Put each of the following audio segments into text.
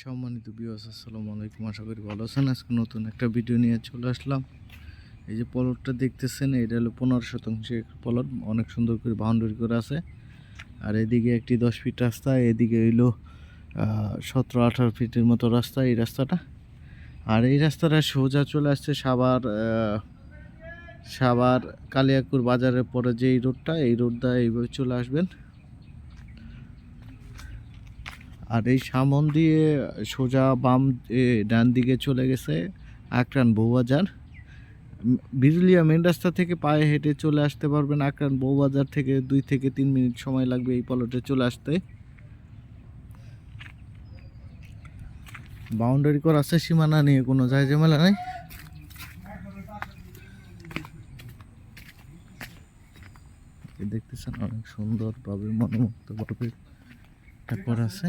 সম্মানিত বিওস আসসালামু আলাইকুম। আশা করি ভালো আছেন। আজকে নতুন একটা ভিডিও নিয়ে চলে আসলাম। এই যে পলটটা দেখতেছেন, এটা হলো পনেরো শতাংশের পলট। অনেক সুন্দর করে বাউন্ডারি করে আছে। আর এদিকে একটি দশ ফিট রাস্তা, এদিকে হইল সতেরো, আঠারো ফিটের মতো রাস্তা এই রাস্তাটা। আর এই রাস্তাটা সোজা চলে আসছে সাবার সাবার কালিয়াকুর বাজারের পরে যে এই রোডটা এই রোডটা এইভাবে চলে আসবেন। আর এই সামন দিয়ে সোজা বাম ডান দিকে চলে গেছে আকরান বউবাজার বিরুলিয়া মেন রাস্তা থেকে পায়ে হেঁটে চলে আসতে পারবেন আকরান বউবাজার থেকে দুই থেকে তিন মিনিট সময় লাগবে এই পলটে চলে আসতে। বাউন্ডারি করা আছে, সীমানা নিয়ে কোনো যায় ঝামেলা নাই। দেখতেছেন অনেক সুন্দরভাবে মনোমুগ্ধভাবে তারপর আছে।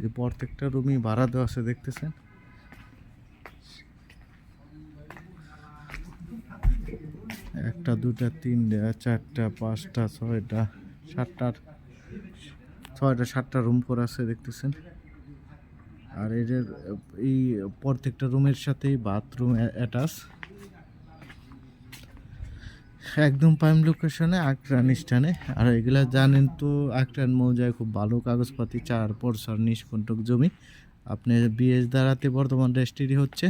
যে প্রত্যেকটা রুমই ভাড়া দেওয়া আছে, দেখতেছেন? একটা, দুটা, তিনটা, চারটা, পাঁচটা, ছয়টা সাতটা ছয়টা, সাতটা রুম করা আছে, দেখতেছেন? আর এদের, এই প্রত্যেকটা রুমের সাথেই বাথরুম অ্যাটাচ। একদম প্রাইম লোকেশনে আক্রান স্থানে। আর এগুলা জানেন তো আক্রান মৌজায় খুব ভালো কাগজপাতি, চার পরসার নিষ্কণ্টক জমি। আপনি বিএস দ্বারাতে বর্তমান রেজিস্ট্রি হচ্ছে।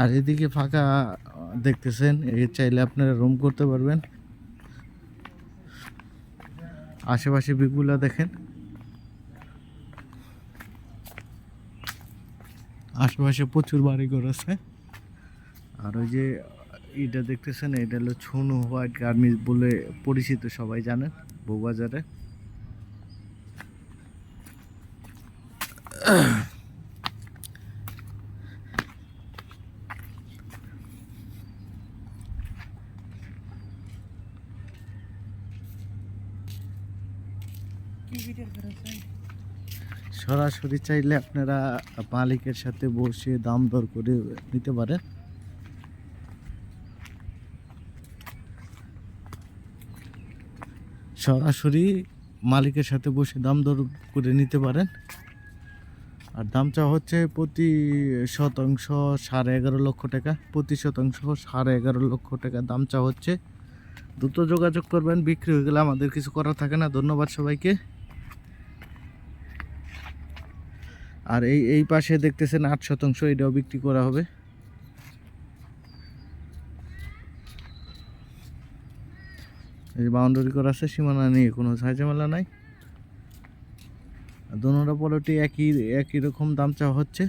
আর এদিকে ফাঁকা দেখতেছেন এই চাইলে আপনারা রুম করতে পারবেন। আশেপাশে বিপুলা দেখেন। আশেপাশে প্রচুর বাড়িঘর আছে। আর ওই যে এটা দেখতেছেন, এটা হলো ছনু হোয়াইট গার্মেন্টস বলে পরিচিত, সবাই জানেন, বউবাজারে। সরাসরি চাইলে আপনারা মালিকের সাথে বসে দাম দর করে নিতে পারেন। সরাসরি মালিকের সাথে বসে দাম দর করে নিতে পারেন। আর দামটা হচ্ছে প্রতি শতাংশ সাড়ে এগারো লক্ষ টাকা। প্রতি শতাংশ সাড়ে এগারো লক্ষ টাকা দামটা হচ্ছে। দ্রুত যোগাযোগ করবেন, বিক্রি হয়ে গেলে আমাদের কিছু করার থাকে না। ধন্যবাদ সবাইকে। আর এই এই পাশে দেখতেছেন আট শতাংশ এটাও বিক্রি করা হবে। এই বাউন্ডারি করা আছে, সীমানা নেই কোনো ঝাঁঝামেলা নাই। দোনোটা পলটি একই একই রকম দাম চাওয়া হচ্ছে।